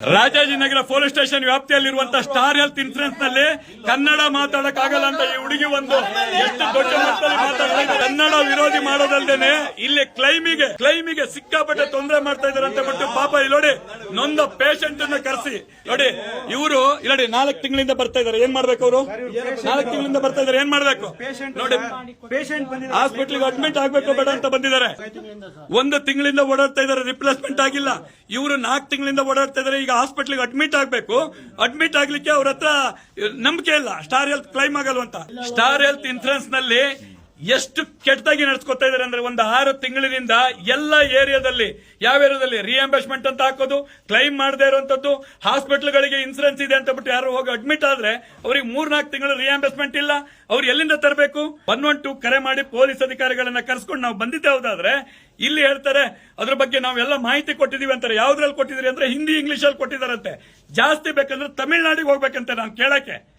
Rajajinagar police station ವ್ಯಾಪ್ತಿಯಲ್ಲಿರುವಂತಹ star Health ಇನ್ಸೂರೆನ್ಸ್ನಲ್ಲಿ ಕನ್ನಡ ಮಾತಾಡಕ್ ಆಗಲ್ಲ ಅಂತ ಈ ಹುಡುಗಿ ಒಂದು ಎಷ್ಟು ದೊಡ್ಡ ಮಟ್ಟದಲ್ಲಿ ಮಾತಾಡ್ತಾ ಕನ್ನಡ ವಿರೋಧಿ ಮಾಡೋದಲ್ದೇನೆ ಇಲ್ಲಿ ಕ್ಲೈಮಿಗೆ ಕ್ಲೈಮಿಗೆ ಸಿಕ್ಕಾಪಟ್ಟೆ ತೊಂದರೆ ಮಾಡ್ತಾ ಇದ್ದಾರೆ ಅಂತ ಬಿಟ್ಟು ಪಾಪ ಇಲ್ಲಿ ನೋಡಿ ನೊಂದ ಪೇಷಂಟ್ ಅನ್ನ ಕರೆಸಿ. ನೋಡಿ ಇವರು ನೋಡಿ ನಾಲ್ಕು ತಿಂಗಳಿಂದ ಬರ್ತಾ ಇದ್ದಾರೆ ಏನ್ ಮಾಡ್ಬೇಕು ಅವರು? ನಾಲ್ಕು ತಿಂಗಳಿಂದ ಬರ್ತಾ ಇದ್ದಾರೆ ಏನ್ ಮಾಡ್ಬೇಕು? ನೋಡಿ ಹಾಸ್ಪಿಟಲ್ ಅಡ್ಮಿಟ್ ಆಗ್ಬೇಕು ಬೇಡ ಅಂತ ಬಂದಿದ್ದಾರೆ. ಒಂದು ತಿಂಗಳಿಂದ ಓಡಾಡ್ತಾ ಇದ್ದಾರೆ ರಿಪ್ಲೇಸ್ಮೆಂಟ್ ಆಗಿಲ್ಲ. ಇವರು ನಾಲ್ಕು ತಿಂಗಳಿಂದ ಓಡಾಡ್ತಾ ಇದ್ದಾರೆ ಈಗ ಹಾಸ್ಪಿಟಲ್ ಅಡ್ಮಿಟ್ ಆಗ್ಬೇಕು. ಅಡ್ಮಿಟ್ ಆಗ್ಲಿಕ್ಕೆ ಅವ್ರ ಹತ್ರ ನಂಬಿಕೆ ಇಲ್ಲ. ಸ್ಟಾರ್ ಹೆಲ್ತ್ ಕ್ಲೈಮ್ ಆಗಲ್ವಂತ. ಸ್ಟಾರ್ ಹೆಲ್ತ್ ಇನ್ಸೂರೆನ್ಸ್ನಲ್ಲಿ ಎಷ್ಟು ಕೆಟ್ಟದಾಗಿ ನಡೆಸ್ಕೊತಾ ಇದ್ದಾರೆ ಅಂದ್ರೆ ಒಂದು ಆರು ತಿಂಗಳಿನಿಂದ ಎಲ್ಲ ಏರಿಯಾದಲ್ಲಿ, ಯಾವ ಏರಿಯಾದಲ್ಲಿ ರಿಎಂಬರ್ಸ್ಮೆಂಟ್ ಅಂತ ಹಾಕೋದು ಕ್ಲೈಮ್ ಮಾಡದೇ ಇರುವಂತದ್ದು ಹಾಸ್ಪಿಟಲ್ಗಳಿಗೆ ಇನ್ಸೂರೆನ್ಸ್ ಇದೆ ಅಂತ ಬಿಟ್ಟು ಯಾರು ಹೋಗಿ ಅಡ್ಮಿಟ್ ಆದ್ರೆ ಅವ್ರಿಗೆ ಮೂರ್ನಾಲ್ಕು ತಿಂಗಳು ರಿಎಂಬರ್ಸ್ಮೆಂಟ್ ಇಲ್ಲ. ಅವ್ರು ಎಲ್ಲಿಂದ ತರಬೇಕು? ಒನ್ ಒನ್ ಟು ಕರೆ ಮಾಡಿ ಪೊಲೀಸ್ ಅಧಿಕಾರಿಗಳನ್ನ ಕರೆಸ್ಕೊಂಡು ನಾವು ಬಂದಿದ್ದೆ ಹೌದಾದ್ರೆ, ಇಲ್ಲಿ ಹೇಳ್ತಾರೆ, ಅದ್ರ ಬಗ್ಗೆ ನಾವೆಲ್ಲ ಮಾಹಿತಿ ಕೊಟ್ಟಿದೀವಿ ಅಂತಾರೆ. ಯಾವ್ದ್ರಲ್ಲಿ ಕೊಟ್ಟಿದ್ರಿ ಅಂದ್ರೆ ಹಿಂದಿ ಇಂಗ್ಲಿಷ್ ಅಲ್ಲಿ ಕೊಟ್ಟಿದಾರಂತೆ ಜಾಸ್ತಿ ಬೇಕಂದ್ರೆ ತಮಿಳ್ನಾಡಿಗೆ ಹೋಗ್ಬೇಕಂತೆ ನಾನು ಕೇಳಕ್ಕೆ.